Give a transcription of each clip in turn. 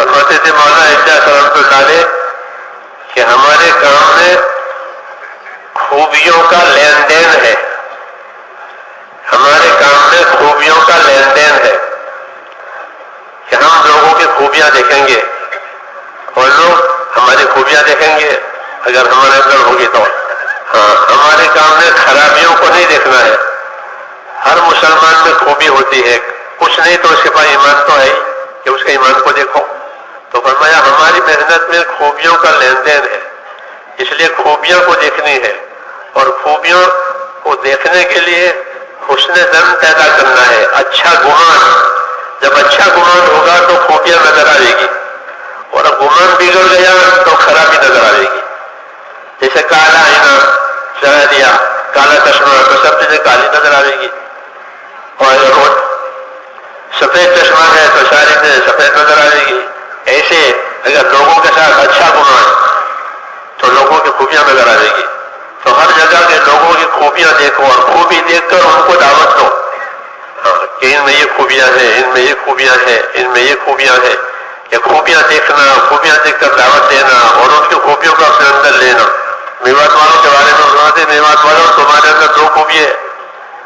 فرماتے تھے مولا عیسیٰ سلام پر ڈالے کہ ہمارے کام میں خوبیوں کا لین دین ہے۔ ہمارے کام میں خوبیوں کا لین دین ہے۔ کہ ہم لوگوں کی خوبیاں دیکھیں گے اور لوگ ہماری خوبیاں دیکھیں گے۔ اگر ہمارے اندر ہوگی تو۔ ہاں ہمارے کام میں خرابیوں کو نہیں دیکھنا ہے۔ ہر مسلمان میں خوبی ہوتی ہے۔ کچھ نہیں تو اس کے پاس ایمان تو ہے ہی کہ اس کے ایمان کو دیکھو۔ تو فرمایا، ہماری محنت میں خوبیوں کا لین دین ہے، اس لیے خوبیوں کو دیکھنی ہے اور خوبیوں کو دیکھنے کے لیے حسن دن پیدا کرنا ہے اچھا گمان۔ جب اچھا گمان ہوگا تو خوبیاں نظر آئے گی، اور گمان بگڑ گیا تو خرابی نظر آئے گی۔ جیسے کالا آئینہ چڑھا دیا، کالا چشمہ، تو سب چیزیں کالی نظر آئے گی۔ اور سفید چشمہ ہے تو ساری چیزیں سفید نظر آئے گی۔ ایسے اگر لوگوں کے ساتھ اچھا گمان تو لوگوں کی خوبیاں نظر آئے گی۔ تو ہر جگہ کے لوگوں کی خوبیاں دیکھو اور خوبی دیکھ کر ان کو دعوت دو۔ ہاں، کہ ان میں یہ خوبیاں ہیں، ان میں یہ خوبیاں ہیں، ان میں یہ خوبیاں ہیں۔ یہ خوبیاں دیکھنا، خوبیاں دیکھ کر دعوت دینا اور ان کی خوبیوں کا اپنے اندر لینا۔ میوات والوں کے بارے میں سناتے میوات والوں، تمہارے اندر دو خوبی ہے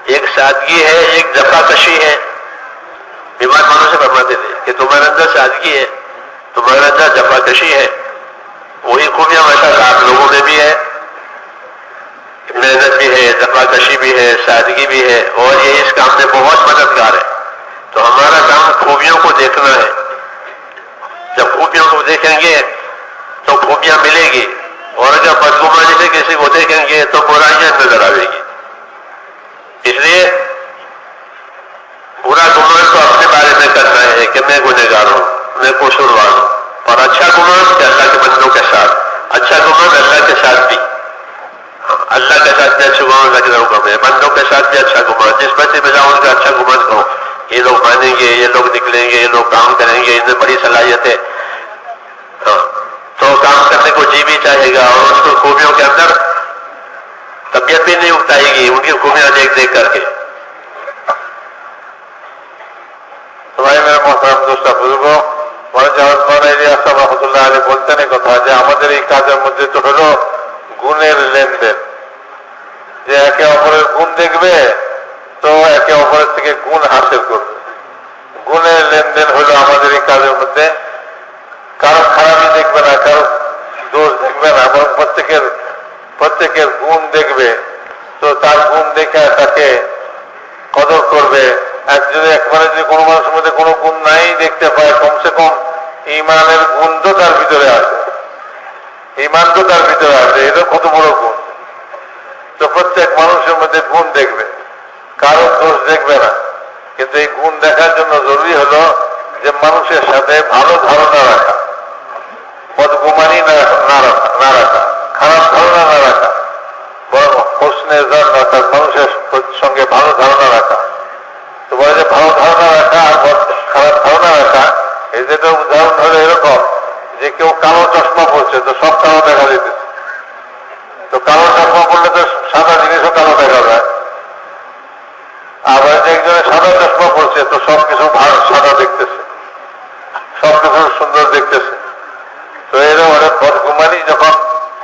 ایک سادگی ہے، ایک دفاع کشی ہے۔ بیمار والوں سے فرماتے تھے کہ تمہارے اندر سادگی ہے۔ تو مولانا کہا، جفا کشی ہے۔ وہی خوبیاں ویسا آپ لوگوں میں بھی ہے۔ محنت بھی ہے، جفا کشی بھی ہے، سادگی بھی ہے۔ اور یہ اس کام میں بہت مددگار ہے۔ تو ہمارا کام خوبیوں کو دیکھنا ہے۔ جب خوبیوں کو دیکھیں گے تو خوبیاں ملے گی۔ اور اگر بدگمانی سے کسی کو دیکھیں گے تو برائیاں نظر آئے گی۔ اس لیے برا گمان تو اپنے بارے میں کرنا ہے کہ میں گنہگار ہوں۔ میں پوشورواز ہوں اور اچھا گمان اللہ کے بچوں کے ساتھ۔ اچھا گمان اللہ کے ساتھ بھی۔ اللہ کے ساتھ بھی اچھا گمان اللہ کے لوگوں میں بندوں کے ساتھ بھی اچھا گمان جس بچے میں جاؤں ان کا اچھا گمان کرو یہ لوگ مانیں گے، یہ لوگ نکلیں گے، یہ لوگ کام کریں گے ان میں بڑی صلاحیت ہے۔ ہاں۔ تو کام کرنے کو جی بھی چاہے گا اور اس کو خوبیوں کے اندر طبیعت بھی نہیں اکتائے گی، ان کی خوبیاں دیکھ دیکھ کر کے۔ تو بھائی میرے محترم دوستہ، بزرگوں আলী বলতেন কথা যে আমাদের এই কাজের মধ্যে তো হলো গুণের লেনদেন। যে একে অপরের গুণ দেখবে, তো একে অপরের থেকে গুণ হাসিল করবে। গুণের লেনদেন হলো আমাদের এই কাজের মধ্যে। কারও খারাপই দেখবে না, কারও দোষ দেখবে না, বরং প্রত্যেকের প্রত্যেকের গুণ দেখবে। তো তার গুণ দেখে তাকে কদর করবে। যদি একবারে যদি কোনো মানুষের মধ্যে কোনো গুণ নাই দেখতে পায়, কমসে কম ইমানের গুণ তো তার ভিতরে আছে। ইমান তো তার ভিতরে আছে এটা কত বড় গুণ। তো প্রত্যেক মানুষের মধ্যে গুণ দেখবে কারও দোষ দেখবে না। কিন্তু এই গুণ দেখার জন্য জরুরি হলো যে মানুষের সাথে ভালো ধারণা রাখা, বদগুমানি না রাখা না রাখা, খারাপ ধারণা না রাখা, বরং হোসনে জন রাখা মানুষের সঙ্গে ভালো ধারণা রাখা তো বলে যে ভালো ধারণা রাখা আর বদ- খারাপ ধারণা রাখা এই যেটা উদাহরণ হলো এরকম যে কেউ কালো চশমা পড়ছে, তো সব কালো দেখা যেতেছে তো কালো চশমা পড়লে তো সাদা জিনিসও কালো দেখা যায়। আবার যে একজনে সাদা চশমা পড়ছে, তো সবকিছু ভালো সাদা দেখতেছে। সবকিছু সুন্দর দেখতেছে। তো এরকম অনেক বদগুমানি, যখন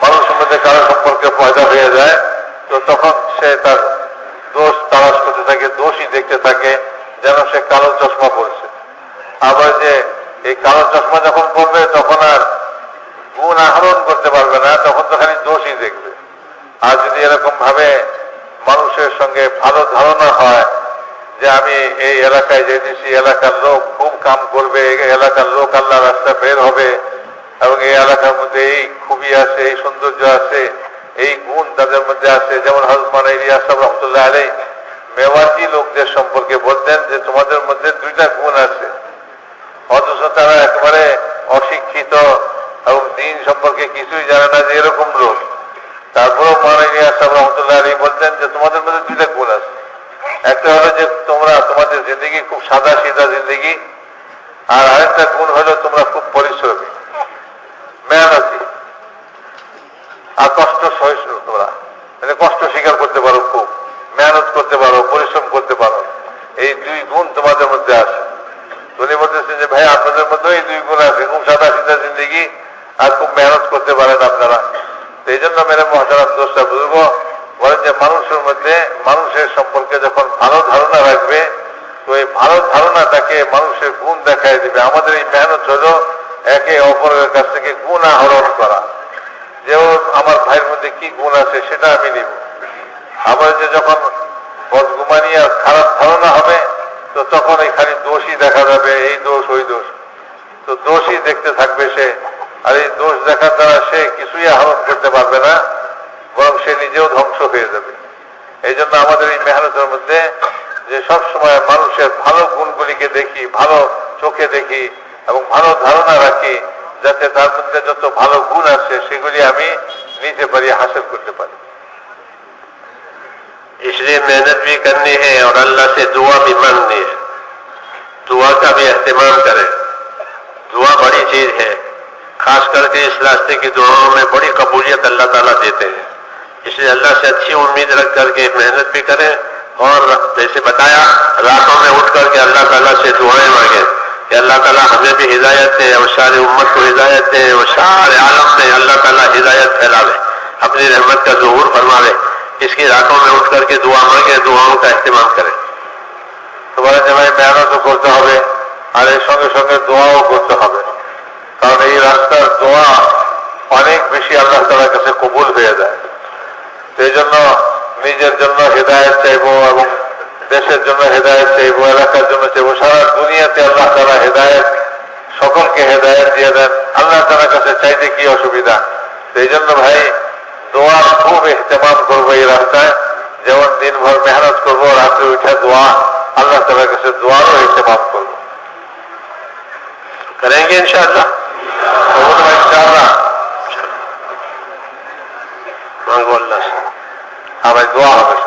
মানুষের মধ্যে কারও সম্পর্কে পয়দা হয়ে যায়, তো তখন সে তার দোষ তালাশ করতে থাকে, দোষই দেখতে থাকে, যেন সে কালো চশমা পড়ছে। আবার যে এই কালো চশমা যখন পড়বে, তখন আর গুণ আহরণ করতে পারবে না, তখন তো খালি দোষই দেখবে। আর যদি এরকম ভাবে মানুষের সঙ্গে ভালো ধারণা হয় যে আমি এই এলাকায় যেতেছি এলাকার লোক খুব কাম করবে এলাকার লোক আল্লাহ রাস্তা বের হবে, এবং এই এলাকার মধ্যে এই খুবই আছে, এই সৌন্দর্য আছে, এই গুণ তাদের মধ্যে আছে, যেমন হজমান ইলিয়াস রহমতুল্লাহ আলী মেওয়াজি লোকদের সম্পর্কে বলতেন যে তোমাদের মধ্যে দুইটা গুণ আছে। অথচ তারা একেবারে সম্পর্কে কিছুই জানে না যে এরকম লোক। তারপরেও মাননীয় সাহেব রহমতুল্লাহ আলী বলতেন যে তোমাদের মধ্যে দুইটা গুণ আছে। একটা হলো যে তোমরা তোমাদের জিন্দগি খুব সাদা সিধা জিন্দগি, আর আরেকটা গুণ হলো তোমরা খুব পরিশ্রমী। মেহনতি আর কষ্ট সহিষ্ণু তোমরা। মানে কষ্ট স্বীকার করতে পারো খুব, মেহনত করতে পারো, পরিশ্রম করতে পারো। এই দুই গুণ তোমাদের মধ্যে আছে। উনি বলতেছেন যে ভাই, আপনাদের মধ্যে দুটোই দুই গুণ আছে, খুব সাদা সিধা জিন্দগি আর খুব মেহনত করতে পারেন আপনারা। এই জন্য মেরে মহাসারাম দোষটা বুঝব। বলেন যে মানুষের মধ্যে মানুষের সম্পর্কে যখন ভালো ধারণা রাখবে, তো এই ভালো ধারণাটাকে মানুষের গুণ দেখায় দিবে। আমাদের এই মেহনত হলো একে অপরের কাছ থেকে গুণ আহরণ করা। যেমন আমার ভাইয়ের মধ্যে কি গুণ আছে সেটা আমি নিব। আমার যে যখন বদগুমানি আর খারাপ ধারণা হবে, তো তখন এই খালি দোষই দেখা যাবে, এই দোষ, ওই দোষ। তো দোষই দেখতে থাকবে সে। আর এই দোষ দেখার দ্বারা সে কিছুই আহরণ করতে পারবে না বরং সে নিজেও ধ্বংস হয়ে যাবে এই জন্য আমাদের এই মেহনতের মধ্যে যে সব সময় মানুষের ভালো গুণগুলিকে দেখি ভালো চোখে দেখি এবং ভালো ধারণা রাখি যাতে তার মধ্যে যত ভালো গুণ আছে সেগুলি আমি নিতে পারি হাসিল করতে পারি इसलिए मेहनत भी करनी है और अल्लाह से दुआ भी मांगनी है दुआ का भी अहतमाम करें दुआ बड़ी चीज है خاص کر کے اس راستے کی دعاؤں میں بڑی قبولیت اللہ تعالیٰ دیتے ہیں۔ اس لیے اللہ سے اچھی امید رکھ کر کے محنت بھی کریں اور جیسے بتایا، راتوں میں اٹھ کر کے اللہ تعالیٰ سے دعائیں مانگیں کہ اللہ تعالیٰ ہمیں بھی ہدایت دے اور سارے امت کو ہدایت دے اور سارے عالم میں اللہ تعالیٰ ہدایت پھیلا لے اپنی رحمت کا ظہور فرما لے اس کی راتوں میں اٹھ کر کے دعا مانگے، دعاؤں کا اہتمام کریں তোমার যেভাবে মেহনত করতে হবে আর এর সঙ্গে সঙ্গে দোয়াও করতে হবে কারণ এই রাস্তার দোয়া অনেক বেশি আল্লাহ তালার কাছে কবুল হয়ে যায়। সেই জন্য নিজের জন্য হেদায়ত চাইব এবং দেশের জন্য হেদায়ত চাইব, এলাকার জন্য চাইব, সারা দুনিয়াতে আল্লাহ তালা হেদায়ত, সকলকে হেদায়ত দিয়ে দেন। আল্লাহ তালার কাছে চাইতে কি অসুবিধা? সেই জন্য ভাই দোয়ার খুব ইহতেমাম করব এই রাস্তায়। যেমন দিনভর মেহনত করব, রাত্রে উঠে দোয়া আল্লাহ তালার কাছে দোয়ারও ইহতেমাম করব। করেন ইনশাআল্লাহ। আবার দোয়া হবে।